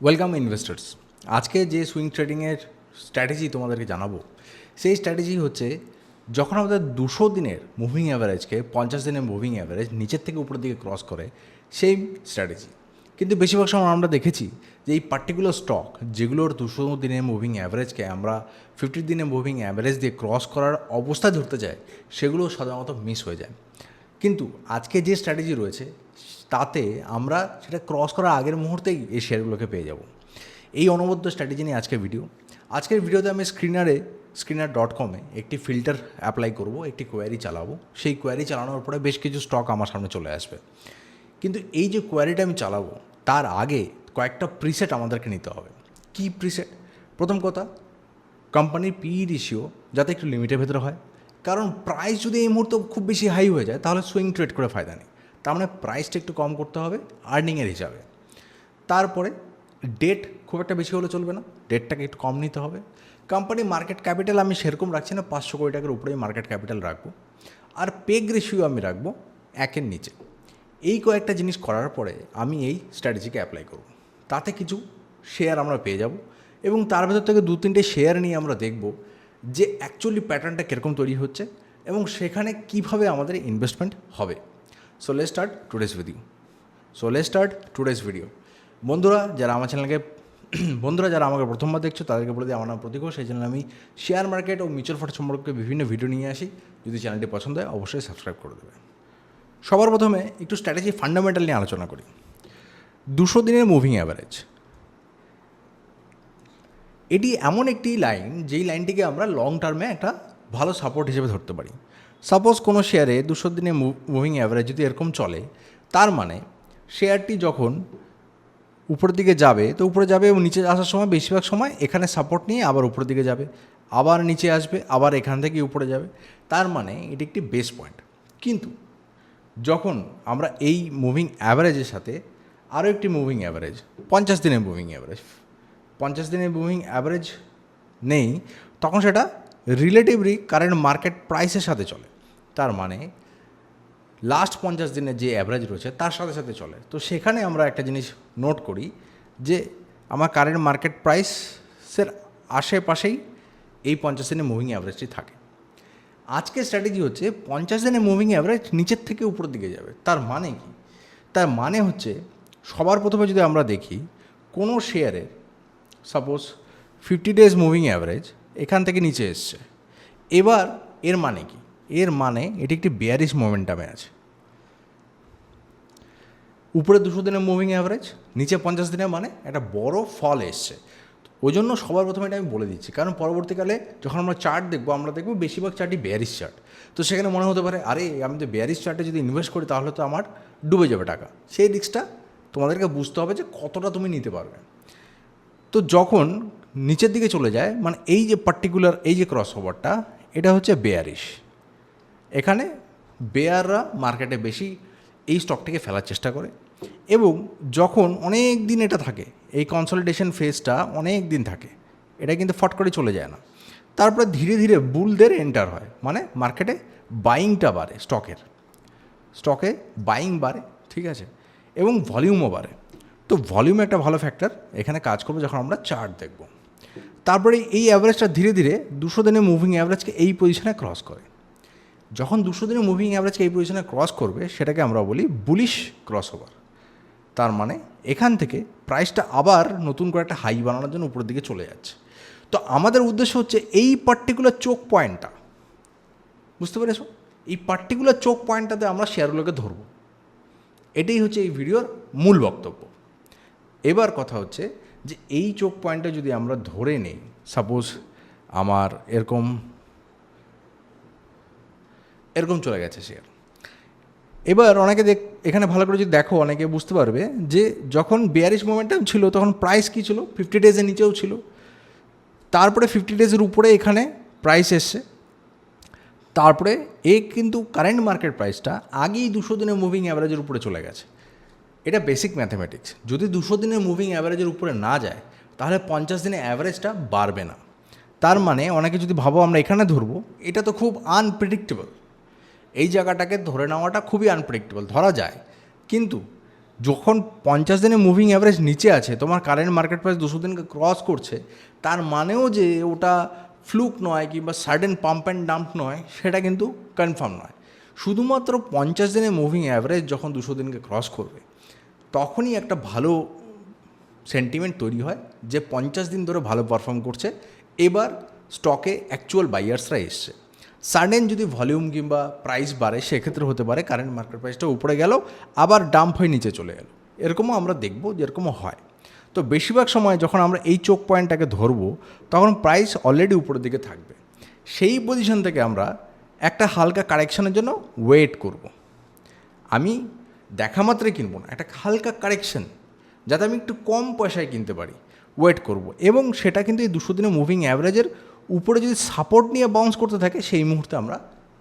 Welcome investors আজকে যে swing ট্রেডিংয়ের strategy তোমাদেরকে জানাব, সেই স্ট্র্যাটেজি হচ্ছে, যখন আমাদের দুশো দিনের মুভিং অ্যাভারেজকে পঞ্চাশ দিনের মুভিং অ্যাভারেজ নিচের থেকে উপরের দিকে ক্রস করে সেই স্ট্র্যাটেজি কিন্তু বেশিরভাগ সময় আমরা দেখেছি যে এই পার্টিকুলার স্টক যেগুলোর দুশো দিনের মুভিং অ্যাভারেজকে আমরা ফিফটি দিনের মুভিং অ্যাভারেজ দিয়ে ক্রস করার অবস্থা ধরতে যাই সেগুলো সাধারণত মিস হয়ে যায়। কিন্তু আজকে যে স্ট্র্যাটেজি রয়েছে তাতে আমরা সেটা ক্রস করার আগের মুহূর্তেই এই শেয়ারগুলোকে পেয়ে যাব। এই অনবদ্য স্ট্র্যাটেজি নিয়ে আজকের ভিডিও আজকের ভিডিওতে আমি স্ক্রিনারে স্ক্রিনার ডট কমে একটি ফিল্টার অ্যাপ্লাই করব, একটি কোয়ারি চালাবো। সেই কোয়ারি চালানোর পরে বেশ কিছু স্টক আমার সামনে চলে আসবে। কিন্তু এই যে কোয়ারিটা আমি চালাবো, তার আগে কয়েকটা প্রিসেট আমাদেরকে নিতে হবে। কি প্রিসেট প্রথম কথা কোম্পানির পিই রেশিও যাতে একটু লিমিটের ভেতরে হয়। কারণ প্রাইস যদি এই মুহূর্তে খুব বেশি হাই হয়ে যায়, তাহলে সুইং ট্রেড করে ফায়দা নেই। তার মানে প্রাইসটা একটু কম করতে হবে আর্নিংয়ের হিসাবে। তারপরে ডেট খুব একটা বেশি হলে চলবে না ডেটটাকে একটু কম নিতে হবে। কোম্পানি মার্কেট ক্যাপিটাল আমি সেরকম রাখছি না, পাঁচশো কোটি টাকার উপরেই মার্কেট ক্যাপিটাল রাখব। আর পেগ রেশিও আমি রাখব একের নিচে। এই কয়েকটা জিনিস করার পরে আমি এই স্ট্র্যাটেজিকে অ্যাপ্লাই করব। তাতে কিছু শেয়ার আমরা পেয়ে যাব এবং তার ভেতর থেকে দু তিনটে শেয়ার নিয়ে আমরা দেখব যে অ্যাকচুয়ালি প্যাটার্নটা কীরকম তৈরি হচ্ছে এবং সেখানে কীভাবে আমাদের ইনভেস্টমেন্ট হবে। So let start today's video so let start today's video বন্ধুরা, যারা আমার চ্যানেলকে বন্ধুরা যারা আমাকে প্রথমবার দেখছ, তাদেরকে বলে দিই আমার নাম প্রতীক সেই জন্য আমি শেয়ার মার্কেট ও মিউচুয়াল ফান্ড সম্পর্কে বিভিন্ন ভিডিও নিয়ে আসি। যদি চ্যানেলটি পছন্দ হয়, অবশ্যই সাবস্ক্রাইব করে দেবে। সবার প্রথমে একটু স্ট্র্যাটেজি ফান্ডামেন্টাল নিয়ে আলোচনা করি। দুশো দিনের মুভিং অ্যাভারেজ এটি এমন একটি লাইন যেই লাইনটিকে আমরা লং টার্মে একটা ভালো সাপোর্ট হিসেবে ধরতে পারি। সাপোজ কোনো শেয়ারে দুশো দিনে মুভিং অ্যাভারেজ যদি এরকম চলে, তার মানে শেয়ারটি যখন উপরের দিকে যাবে, তো উপরে যাবে এবং নিচে আসার সময় বেশিরভাগ সময় এখানে সাপোর্ট নিয়ে আবার উপরের দিকে যাবে, আবার নিচে আসবে, আবার এখান থেকে উপরে যাবে। তার মানে এটি একটি বেস পয়েন্ট কিন্তু যখন আমরা এই মুভিং অ্যাভারেজের সাথে আরও একটি মুভিং অ্যাভারেজ পঞ্চাশ দিনের মুভিং অ্যাভারেজ পঞ্চাশ দিনের মুভিং অ্যাভারেজ নেই, তখন সেটা রিলেটিভলি কারেন্ট মার্কেট প্রাইসের সাথে চলে। তার মানে লাস্ট পঞ্চাশ দিনের যে অ্যাভারেজ রয়েছে, তার সাথে সাথে চলে। তো সেখানে আমরা একটা জিনিস নোট করি যে আমার কারেন্ট মার্কেট প্রাইসের আশেপাশেই এই পঞ্চাশ দিনের মুভিং অ্যাভারেজটি থাকে। আজকের স্ট্র্যাটেজি হচ্ছে পঞ্চাশ দিনের মুভিং অ্যাভারেজ নিচের থেকে উপরের দিকে যাবে। তার মানে কি? তার মানে হচ্ছে সবার প্রথমে যদি আমরা দেখি, কোনো শেয়ারের suppose fifty days moving average এখান থেকে নিচে এসছে। এবার এর মানে কি? এর মানে এটি একটি বেয়ারিশ মোমেন্টামে আছে। উপরে দুশো দিনের মুভিং অ্যাভারেজ নিচে পঞ্চাশ দিনের মানে একটা বড় ফল এসছে। ওই জন্য সবার প্রথমে এটা আমি বলে দিচ্ছি, কারণ পরবর্তীকালে যখন আমরা চার্ট দেখব, আমরা দেখব বেশিরভাগ চার্টই বেয়ারিশ চার্ট তো সেখানে মনে হতে পারে, আরে আমি তো বেয়ারিশ চার্টে যদি ইনভেস্ট করি, তাহলে তো আমার ডুবে যাবে টাকা। সেই রিস্কটা তোমাদেরকে বুঝতে হবে যে কতটা তুমি নিতে পারবে। তো যখন নিচের দিকে চলে যায় মানে এই যে পার্টিকুলার এই যে ক্রস ওভারটা এটা হচ্ছে বেয়ারিশ এখানে বেয়াররা মার্কেটে বেশি এই স্টকটিকে ফেলার চেষ্টা করে এবং যখন অনেক দিন এটা থাকে, এই কনসলিডেশন ফেজটা অনেক দিন থাকে, এটা কিন্তু ফট করে চলে যায় না। তারপরে ধীরে ধীরে বুলদের এন্টার হয় মানে মার্কেটে বাইংটা বাড়ে স্টকের স্টকে বাইং বাড়ে, ঠিক আছে? এবং ভলিউমও বাড়ে। তো ভলিউম একটা ভালো ফ্যাক্টর এখানে কাজ করবে যখন আমরা চার্ট দেখব। তারপরে এই অ্যাভারেজটা ধীরে ধীরে দুশো দিনে মুভিং অ্যাভারেজকে এই পজিশনে ক্রস করে। যখন দুশো দিনের মুভিং অ্যাভারেজকে এই পজিশনে ক্রস করবে, সেটাকে আমরা বলি বুলিশ ক্রস ওভার তার মানে এখান থেকে প্রাইসটা আবার নতুন করে একটা হাই বানানোর জন্য উপরের দিকে চলে যাচ্ছে। তো আমাদের উদ্দেশ্য হচ্ছে এই পার্টিকুলার চোখ পয়েন্টটা বুঝতে পেরেছ? এই পার্টিকুলার চোখ পয়েন্টটাতে আমরা শেয়ারগুলোকে ধরবো। এটাই হচ্ছে এই ভিডিওর মূল বক্তব্য। এবার কথা হচ্ছে যে এই চোখ পয়েন্টটা যদি আমরা ধরে নেই সাপোজ আমার এরকম এরকম চলে গেছে শেয়ার এবার অনেকে দেখ, এখানে ভালো করে যদি দেখো, অনেকে বুঝতে পারবে যে যখন বিয়ারিশ মোমেন্টাম ছিল, তখন প্রাইস কী ছিল? ফিফটি ডেজের নিচেও ছিল। তারপরে ফিফটি ডেজের উপরে এখানে প্রাইস এসছে। তারপরে এ কিন্তু কারেন্ট মার্কেট প্রাইসটা আগেই দুশো দিনের মুভিং অ্যাভারেজের উপরে চলে গেছে। এটা বেসিক ম্যাথামেটিক্স যদি দুশো দিনের মুভিং অ্যাভারেজের উপরে না যায়, তাহলে পঞ্চাশ দিনের অ্যাভারেজটা বাড়বে না। তার মানে অনেকে যদি ভাবো আমরা এখানে ধরবো, এটা তো খুব আনপ্রেডিক্টেবল এই জায়গাটাকে ধরে নেওয়াটা খুবই আনপ্রেডিক্টেবল ধরা যায়। কিন্তু যখন পঞ্চাশ দিনে মুভিং অ্যাভারেজ নিচে আছে, তোমার কারেন্ট মার্কেট প্রাইস দুশো দিনকে ক্রস করছে, তার মানেও যে ওটা ফ্লুক নয় কিংবা সাডেন পাম্প অ্যান্ড ডাম্প নয়, সেটা কিন্তু কনফার্ম নয়। শুধুমাত্র পঞ্চাশ দিনে মুভিং অ্যাভারেজ যখন দুশো দিনকে ক্রস করবে, তখনই একটা ভালো সেন্টিমেন্ট তৈরি হয় যে পঞ্চাশ দিন ধরে ভালো পারফর্ম করছে। এবার স্টকে অ্যাকচুয়াল বাইয়ার্সরা এসছে। সাডেন যদি ভলিউম কিংবা প্রাইস বাড়ে, সেক্ষেত্রে হতে পারে কারেন্ট মার্কেট প্রাইসটা উপরে গেল, আবার ডাম্প হয়ে নিচে চলে গেল এরকমও আমরা দেখব, যেরকমও হয়। তো বেশিরভাগ সময় যখন আমরা এই চোখ পয়েন্টটাকে ধরবো, তখন প্রাইস অলরেডি উপরের দিকে থাকবে। সেই পজিশন থেকে আমরা একটা হালকা কারেকশনের জন্য ওয়েট করব। আমি দেখা মাত্রই কিনবো না, একটা হালকা কারেকশন যাতে আমি একটু কম পয়সায় কিনতে পারি ওয়েট করব। এবং সেটা কিন্তু এই দুশো দিনে মুভিং অ্যাভারেজের উপরে যদি সাপোর্ট নিয়ে বাউন্স করতে থাকে, সেই মুহূর্তে আমরা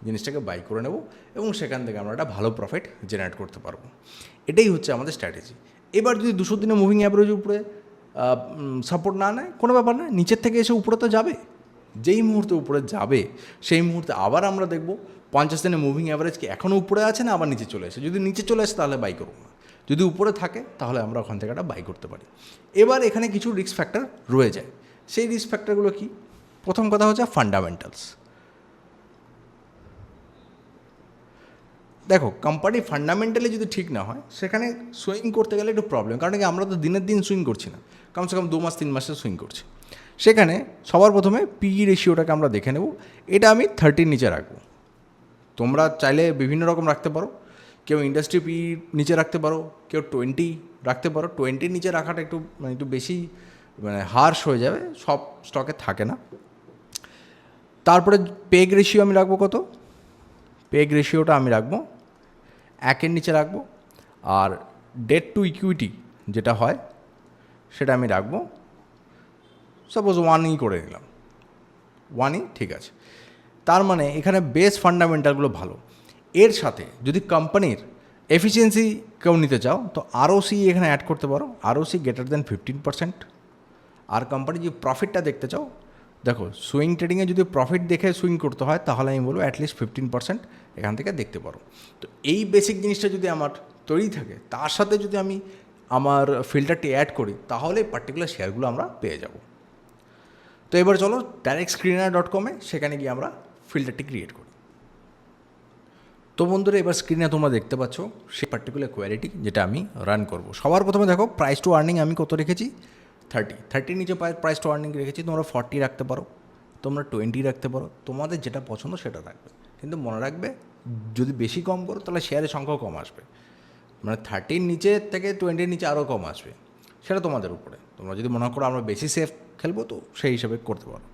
জিনিসটাকে বাই করে নেব এবং সেখান থেকে আমরা একটা ভালো প্রফিট জেনারেট করতে পারব। এটাই হচ্ছে আমাদের স্ট্র্যাটেজি এবার যদি দুশো দিনে মুভিং অ্যাভারেজের উপরে সাপোর্ট না নেয়, কোনো ব্যাপার না, নিচের থেকে এসে উপরে তো যাবে। যেই মুহূর্তে উপরে যাবে, সেই মুহূর্তে আবার আমরা দেখব পঞ্চাশ দিনে মুভিং অ্যাভারেজ কি এখনও উপরে আছে না আবার নিচে চলে আসে যদি নিচে চলে আসে, তাহলে বাই করব না। যদি উপরে থাকে, তাহলে আমরা ওখান থেকে একটা বাই করতে পারি। এবার এখানে কিছু রিস্ক ফ্যাক্টর রয়ে যায়। সেই রিস্ক ফ্যাক্টরগুলো কি? প্রথম কথা হচ্ছে ফান্ডামেন্টালস দেখো কোম্পানি ফান্ডামেন্টালি যদি ঠিক না হয়, সেখানে সুইং করতে গেলে একটু প্রবলেম কারণ কি আমরা তো দিনের দিন সুইং করছি না। কমসে কম দু মাস, তিন মাসে সুইং করছি। সেখানে সবার প্রথমে পিই রেশিওটাকে আমরা দেখে নেব। এটা আমি থার্টির নিচে রাখব। তোমরা চাইলে বিভিন্ন রকম রাখতে পারো। কেউ ইন্ডাস্ট্রি পি নিচে রাখতে পারো, কেউ টোয়েন্টি রাখতে পারো। টোয়েন্টির নিচে রাখাটা একটু মানে একটু বেশি মানে হার্শ হয়ে যাবে, সব স্টকে থাকে না। তারপরে পেগ রেশিও আমি রাখব কত? পেগ রেশিওটা আমি রাখব। একের নিচে রাখব। আর ডেট টু ইকুইটি যেটা হয়, সেটা আমি রাখব। সাপোজ ওয়ানই করে নিলাম। ওয়ানই ঠিক আছে। তার মানে এখানে বেস ফান্ডামেন্টালগুলো ভালো। এর সাথে যদি কোম্পানির এফিসিয়েন্সি কেউ নিতে চাও, তো আরও সি এখানে অ্যাড করতে পারো। R O C greater than fifteen percent আর কোম্পানি যদি প্রফিটটা দেখতে চাও দেখো সুইং ট্রেডিংয়ে যদি প্রফিট দেখে সুইং করতে হয়, তাহলে আমি বলব অ্যাটলিস্ট ফিফটিন পার্সেন্ট এখান থেকে দেখতে পারো। তো এই বেসিক জিনিসটা যদি আমার তৈরি থাকে, তার সাথে যদি আমি আমার ফিল্টারটি অ্যাড করি, তাহলে পার্টিকুলার শেয়ারগুলো আমরা পেয়ে যাব। তো এবার চলো ডাইরেক্ট স্ক্রিনার ডট কমে সেখানে গিয়ে আমরা ফিল্টারটি ক্রিয়েট করি। তো বন্ধুরা, এবার স্ক্রিনে তোমরা দেখতে পাচ্ছ সেই পার্টিকুলার কোয়ালিটি যেটা আমি রান করব। সবার প্রথমে দেখো প্রাইস টু আর্নিং আমি কত রেখেছি? থার্টি থার্টির নিচে প্রাইস টু আর্নিং রেখেছি, তোমরা ফর্টি রাখতে পারো, তোমরা টোয়েন্টি রাখতে পারো, তোমাদের যেটা পছন্দ সেটা রাখবে কিন্তু মনে রাখবে, যদি বেশি কম করো, তাহলে শেয়ারের সংখ্যাও কম আসবে। মানে থার্টির নিচে থেকে টোয়েন্টির নিচে আরও কম আসবে, সেটা তোমাদের উপরে। তোমরা যদি মনে করো আমরা বেশি সেফ খেলব, তো সেই হিসাবে করতে পারো।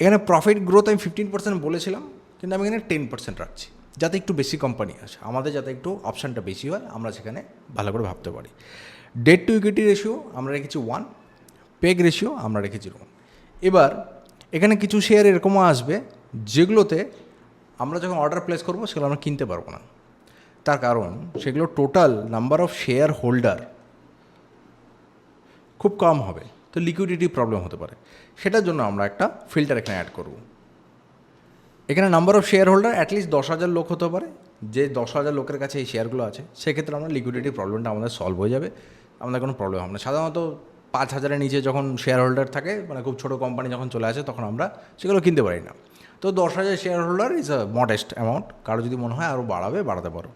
এখানে প্রফিট গ্রোথ আমি ফিফটিন পার্সেন্ট বলেছিলাম, কিন্তু আমি এখানে টেন পার্সেন্ট রাখছি, যাতে একটু বেশি কোম্পানি আসে। আমাদের যাতে একটু অপশানটা বেশি হয়, আমরা সেখানে ভালো করে ভাবতে পারি। ডেট টু ইকুইটি রেশিও আমরা রেখেছি ওয়ান পেগ রেশিও আমরা রেখেছি ওয়ান এবার, এখানে কিছু শেয়ার এরকমও আসবে, যেগুলোতে আমরা যখন অর্ডার প্লেস করব, সেগুলো আমরা কিনতে পারব না। তার কারণ, সেগুলো total number of shareholder খুব কম হবে, তো লিকুইডিটি প্রবলেম হতে পারে। সেটার জন্য আমরা একটা ফিল্টার এখানে অ্যাড করব। এখানে number of shareholder at least দশ হাজার লোক হতে পারে। যে দশ হাজার লোকের কাছে এই শেয়ারগুলো আছে, সেক্ষেত্রে আমরা লিকুইডিটি প্রবলেমটা আমাদের সলভ হয়ে যাবে। আমাদের কোনো প্রবলেম হবে না। সাধারণত পাঁচ হাজারের নিচে যখন শেয়ার হোল্ডার থাকে মানে খুব ছোটো কোম্পানি যখন চলে আসে, তখন আমরা সেগুলো কিনতে পারি না। তো দশ হাজার shareholder is a modest amount কারও যদি মনে হয় আরও বাড়াবে, বাড়াতে পারো।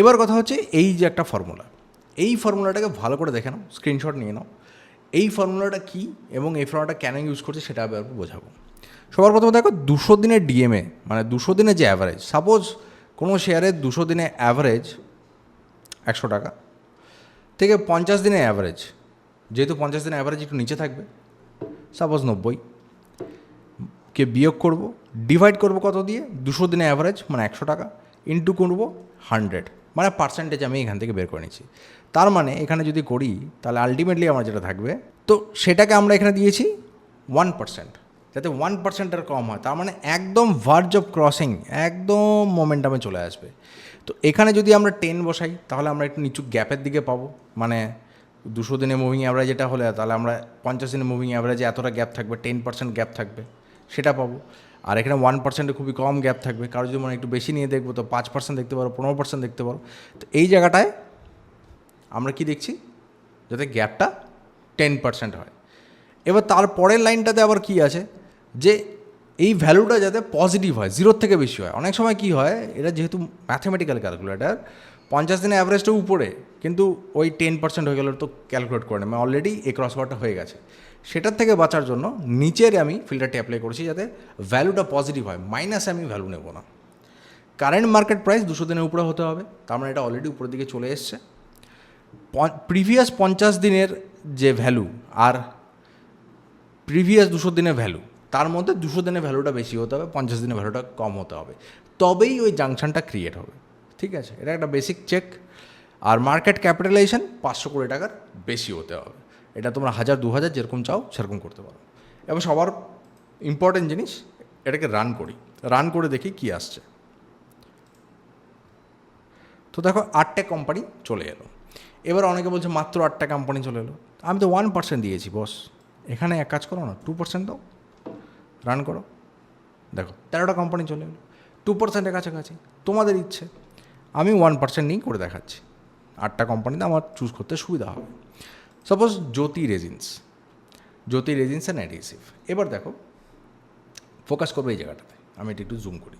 এবার কথা হচ্ছে এই যে একটা ফর্মুলা এই ফর্মুলাটাকে ভালো করে দেখে নাও স্ক্রিনশট নিয়ে নাও। এই ফর্মুলাটা কী এবং এই ফর্মুলাটা কেন ইউজ করছে সেটা আমি বোঝাবো। সবার প্রথমে দেখো, দুশো দিনের ডিএমএ মানে দুশো দিনের যে অ্যাভারেজ সাপোজ কোনো শেয়ারের দুশো দিনে অ্যাভারেজ একশো টাকা। থেকে পঞ্চাশ দিনের অ্যাভারেজ যেহেতু পঞ্চাশ দিনের অ্যাভারেজ একটু নিচে থাকবে সাপোজ নব্বই। কে বিয়োগ করব ডিভাইড করব কত দিয়ে? দুশো দিনে অ্যাভারেজ মানে একশো টাকা। ইন্টু করব হান্ড্রেড মানে পার্সেন্টেজ আমি এখান থেকে বের করে নিচ্ছি। তার মানে এখানে যদি করি, তাহলে আলটিমেটলি আমার যেটা থাকবে, তো সেটাকে আমরা এখানে দিয়েছি ওয়ান পার্সেন্ট যাতে ওয়ান পার্সেন্টের কম হয়। তার মানে একদম ভার্জ অফ ক্রসিং একদম মোমেন্টামে চলে আসবে। তো এখানে যদি আমরা টেন বসাই, তাহলে আমরা একটু নিচু গ্যাপের দিকে পাবো। মানে দুশো দিনে মুভিং অ্যাভারেজ যেটা হলে তাহলে আমরা পঞ্চাশ দিনে মুভিং অ্যাভারেজে এতটা গ্যাপ থাকবে টেন পার্সেন্ট গ্যাপ থাকবে, সেটা পাবো। আর এখানে ওয়ান পার্সেন্টে খুবই কম গ্যাপ থাকবে। কারও যদি মনে একটু বেশি নিয়ে দেখব, তো পাঁচ পার্সেন্ট দেখতে পারো, পনেরো পার্সেন্ট দেখতে পারো। তো এই জায়গাটায় আমরা কি দেখছি? যাতে গ্যাপটা টেন পার্সেন্ট হয়। এবার তার পরের লাইনটাতে আবার কি আছে? যে এই ভ্যালুটা যাতে পজিটিভ হয় জিরোর থেকে বেশি হয়। অনেক সময় কি হয়, এটা যেহেতু ম্যাথমেটিক্যাল ক্যালকুলেটার পঞ্চাশ দিনের অ্যাভারেজটা উপরে, কিন্তু ওই টেন পার্সেন্ট হয়ে গেলে তো ক্যালকুলেট করে নেবে। অলরেডি এই ক্রস ওভারটা হয়ে গেছে। সেটার থেকে বাঁচার জন্য নিচের আমি ফিল্টারটি অ্যাপ্লাই করেছি যাতে ভ্যালুটা পজিটিভ হয়। মাইনাসে আমি ভ্যালু নেব না। কারেন্ট মার্কেট প্রাইস দুশো দিনের উপরে হতে হবে। তার মানে এটা অলরেডি উপরের দিকে চলে এসছে। প্রিভিয়াস পঞ্চাশ দিনের যে ভ্যালু আর প্রিভিয়াস দুশো দিনের ভ্যালু তার মধ্যে দুশো দিনের ভ্যালুটা বেশি হতে হবে, পঞ্চাশ দিনের ভ্যালুটা কম হতে হবে। তবেই ওই জাংশনটা ক্রিয়েট হবে, ঠিক আছে? এটা একটা বেসিক চেক আর মার্কেট ক্যাপিটালাইজেশন পাঁচশো কোটি টাকার বেশি হতে হবে। এটা তোমরা হাজার, দু হাজার যেরকম চাও, সেরকম করতে পারো। এবার সবার ইম্পর্টেন্ট জিনিস, এটাকে রান করি। রান করে দেখি কি আসছে। তো দেখো, আটটা কোম্পানি চলে এলো। এবার অনেকে বলছে, মাত্র আটটা কোম্পানি চলে এলো। আমি তো ওয়ান পার্সেন্ট দিয়েছি বস এখানে এক কাজ করো না টু পার্সেন্ট দাও। রান করো। দেখো, তেরোটা কোম্পানি চলে এলো। টু পার্সেন্টের কাছাকাছি। তোমাদের ইচ্ছে। আমি ওয়ান পার্সেন্ট নিয়েই করে দেখাচ্ছি। আটটা কোম্পানিতে আমার চুজ করতে সুবিধা হবে। Suppose Jyoti resins Jyoti resins and adhesive এবার দেখো ফোকাস করবে এই জায়গাটাতে। আমি এটা একটু জুম করি।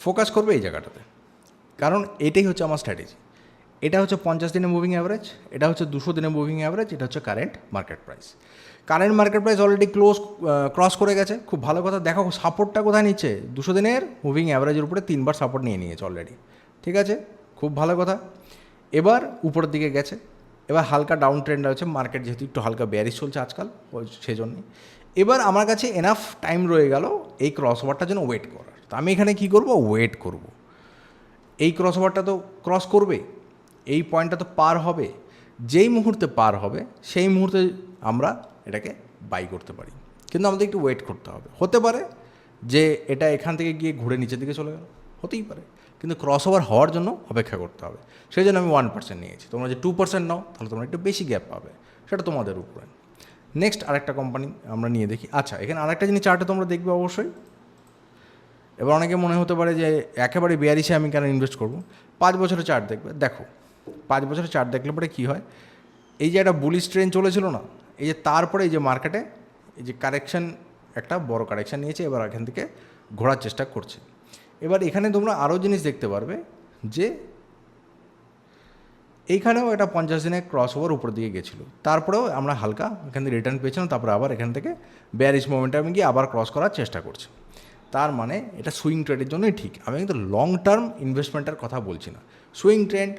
ফোকাস করবে এই জায়গাটাতে। কারণ এটাই হচ্ছে আমার স্ট্র্যাটেজি এটা হচ্ছে পঞ্চাশ দিনের মুভিং অ্যাভারেজ এটা হচ্ছে দুশো দিনের মুভিং অ্যাভারেজ এটা হচ্ছে current market price current market price already close cross করে গেছে। খুব ভালো কথা, দেখো সাপোর্টটা কোথায় নিচ্ছে? দুশো দিনের মুভিং অ্যাভারেজের উপরে তিনবার সাপোর্ট নিয়ে নিয়েছে অলরেডি ঠিক আছে? খুব ভালো কথা। এবার উপরের দিকে গেছে। এবার হালকা ডাউন ট্রেন্ড আছে মার্কেট যেহেতু একটু হালকা ব্যারিশ চলছে আজকাল, ওই সেই জন্যই এবার আমার কাছে এনাফ টাইম রয়ে গেল এই ক্রস ওভারটার জন্য ওয়েট করার। তো আমি এখানে কী করব? ওয়েট করব। এই ক্রস ওভারটা তো ক্রস করবে। এই পয়েন্টটা তো পার হবে, যেই মুহূর্তে পার হবে, সেই মুহূর্তে আমরা এটাকে বাই করতে পারি। কিন্তু আমাদের একটু ওয়েট করতে হবে। হতে পারে যে এটা এখান থেকে গিয়ে ঘুরে নিচের দিকে চলে গেল, হতেই পারে। কিন্তু ক্রস ওভার হওয়ার জন্য অপেক্ষা করতে হবে। সেই জন্য আমি ওয়ান পার্সেন্ট নিয়েছি। তোমরা যে টু পার্সেন্ট নাও, তাহলে তোমরা একটু বেশি গ্যাপ পাবে। সেটা তোমাদের উপরে। নেক্সট আরেকটা কোম্পানি আমরা নিয়ে দেখি। আচ্ছা এখানে আরেকটা জিনিস চার্টে তোমরা দেখবে অবশ্যই। এবার অনেকে মনে হতে পারে যে একেবারে বিয়ারিশে আমি কেন ইনভেস্ট করব? পাঁচ বছরের চার্ট দেখবে। দেখো পাঁচ বছরের চার্ট দেখলে পরে কী হয়? এই যে একটা বুলিশ ট্রেন চলেছিল না, এই যে তারপরে এই যে মার্কেটে এই যে কারেকশন একটা বড় কারেকশন নিয়েছে, এবার এখান থেকে ঘোরার চেষ্টা করছে। এবার এখানে তোমরা আরও জিনিস দেখতে পারবে যে, এইখানেও একটা পঞ্চাশ দিনের ক্রস ওভার উপর দিকে গেছিল। তারপরেও আমরা হালকা এখান থেকে রিটার্ন পেয়েছিলাম, তারপরে আবার এখান থেকে ব্যারিশ মোমেন্টামে গিয়ে আবার ক্রস করার চেষ্টা করছি। তার মানে এটা সুইং ট্রেডের জন্যই ঠিক। আমি কিন্তু লং টার্ম ইনভেস্টমেন্টের কথা বলছি না। সুইং ট্রেন্ড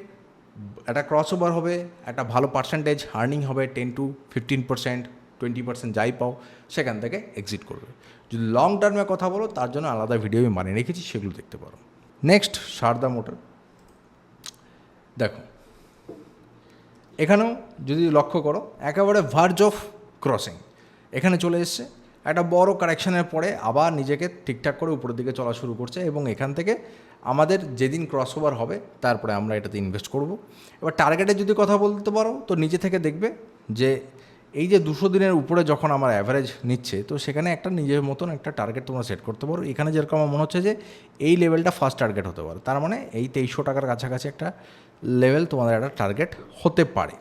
একটা ক্রস ওভার হবে, একটা ভালো পার্সেন্টেজ আর্নিং হবে ten to fifteen percent twenty percent যাই পাও, সেখান থেকে এক্সিট করবে। যদি লং টার্মে কথা বলো, তার জন্য আলাদা ভিডিও আমি বানিয়ে রেখেছি, সেগুলো দেখতে পারো। নেক্সট সারদা মোটর। দেখো, এখানেও যদি লক্ষ্য করো, একেবারে ভার্জ অফ ক্রসিং এখানে চলে এসছে একটা বড় কারেকশনের পরে আবার নিজেকে ঠিকঠাক করে উপরের দিকে চলা শুরু করছে এবং এখান থেকে আমাদের যেদিন ক্রস ওভার হবে, তারপরে আমরা এটাতে ইনভেস্ট করব। এবার টার্গেটের যদি কথা বলতে পারো, তো নিজে থেকে দেখবে যে এই যে দুশো দিনের উপরে যখন আমার অ্যাভারেজ নিচ্ছে, তো সেখানে একটা নিজের মতন একটা টার্গেট তোমরা সেট করতে পারো। এখানে যেরকম আমার মনে হচ্ছে যে এই লেভেলটা ফার্স্ট টার্গেট হতে পারে। তার মানে এই তেইশশো টাকার কাছাকাছি একটা লেভেল তোমাদের একটা টার্গেট হতে পারে।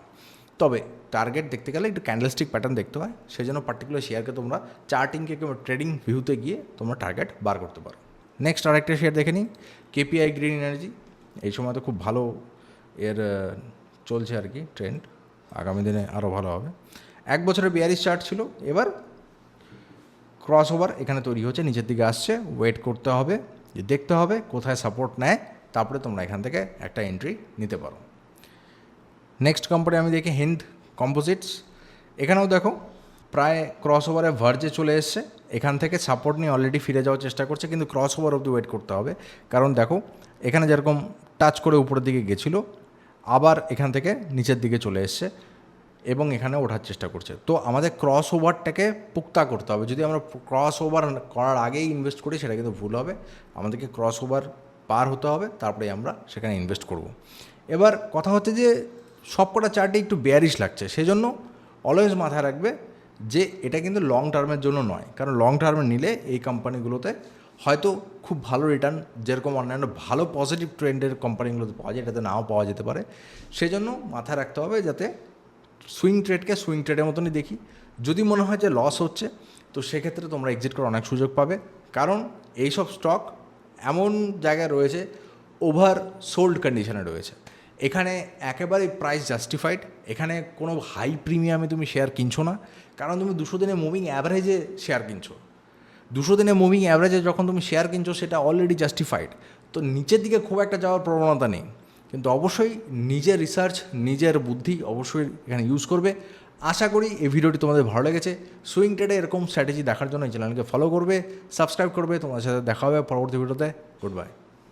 তবে টার্গেট দেখতে গেলে একটু ক্যান্ডেলস্টিক প্যাটার্ন দেখতে হয়। সেই জন্য পার্টিকুলার শেয়ারকে তোমরা চার্টিংকে কিংবা ট্রেডিং ভিউতে গিয়ে তোমরা টার্গেট বার করতে পারো। নেক্সট আরেকটা শেয়ার দেখে নিই। কেপিআই গ্রিন এনার্জি এই সময় তো খুব ভালো এর চলছে আর কি ট্রেন্ড আগামী দিনে আরও ভালো হবে। এক বছরের বিয়ারিশ চার্ট ছিল। এবার ক্রস ওভার এখানে তৈরি হচ্ছে, নিচের দিকে আসছে। ওয়েট করতে হবে, দেখতে হবে, কোথায় সাপোর্ট নেয়, তারপরে তোমরা এখান থেকে একটা এন্ট্রি নিতে পারো। নেক্সট কোম্পানি আমি দেখি হিন্দ কম্পোজিটস এখানেও দেখো, প্রায় ক্রস ওভারে ভার্জে চলে এসছে। এখান থেকে সাপোর্ট নিয়ে অলরেডি ফিরে যাওয়ার চেষ্টা করছে, কিন্তু ক্রস ওভার অবধি ওয়েট করতে হবে। কারণ দেখো, এখানে যেরকম টাচ করে উপরের দিকে গেছিল, আবার এখান থেকে নিচের দিকে চলে এসছে এবং এখানে ওঠার চেষ্টা করছে। তো আমাদের ক্রস ওভারটাকে পুক্তা করতে হবে। যদি আমরা ক্রস ওভার করার আগেই ইনভেস্ট করি, সেটা কিন্তু ভুল হবে। আমাদেরকে ক্রস ওভার পার হতে হবে তারপরে আমরা সেখানে ইনভেস্ট করব। এবার কথা হচ্ছে যে সবকটা চার্টে একটু বেয়ারিশ লাগছে। সেজন্য অলওয়েজ মাথায় রাখবে যে এটা কিন্তু লং টার্মের জন্য নয়। কারণ লং টার্মে নিলে এই কোম্পানিগুলোতে হয়তো খুব ভালো রিটার্ন যেরকম অন্যান্য ভালো পজিটিভ ট্রেন্ডের কোম্পানিগুলোতে পাওয়া যায়, এটাতে নাও পাওয়া যেতে পারে। সেজন্য মাথায় রাখতে হবে যাতে সুইং ট্রেডকে সুইং ট্রেডের মতনই দেখি। যদি মনে হয় যে লস হচ্ছে, তো সেক্ষেত্রে তোমরা এক্সিট করার অনেক সুযোগ পাবে। কারণ এইসব স্টক এমন জায়গায় রয়েছে ওভার সোল্ড কন্ডিশনে রয়েছে। এখানে একেবারেই প্রাইস জাস্টিফাইড এখানে কোনো হাই প্রিমিয়ামে তুমি শেয়ার কিনছো না, কারণ তুমি দুশো দিনে মুভিং অ্যাভারেজে শেয়ার কিনছো। দুশো দিনে মুভিং অ্যাভারেজে যখন তুমি শেয়ার কিনছো, সেটা অলরেডি জাস্টিফাইড তো নিচের দিকে খুব একটা যাওয়ার প্রবণতা নেই। কিন্তু অবশ্যই নিজের রিসার্চ নিজের বুদ্ধি অবশ্যই এখানে ইউজ করবে। আশা করি এই ভিডিওটি তোমাদের ভালো লেগেছে। সুইং ট্রেডে এরকম স্ট্র্যাটেজি দেখার জন্য এই চ্যানেলকে ফলো করবে সাবস্ক্রাইব করবে। তোমাদের সাথে দেখা হবে পরবর্তী ভিডিওতে। Good bye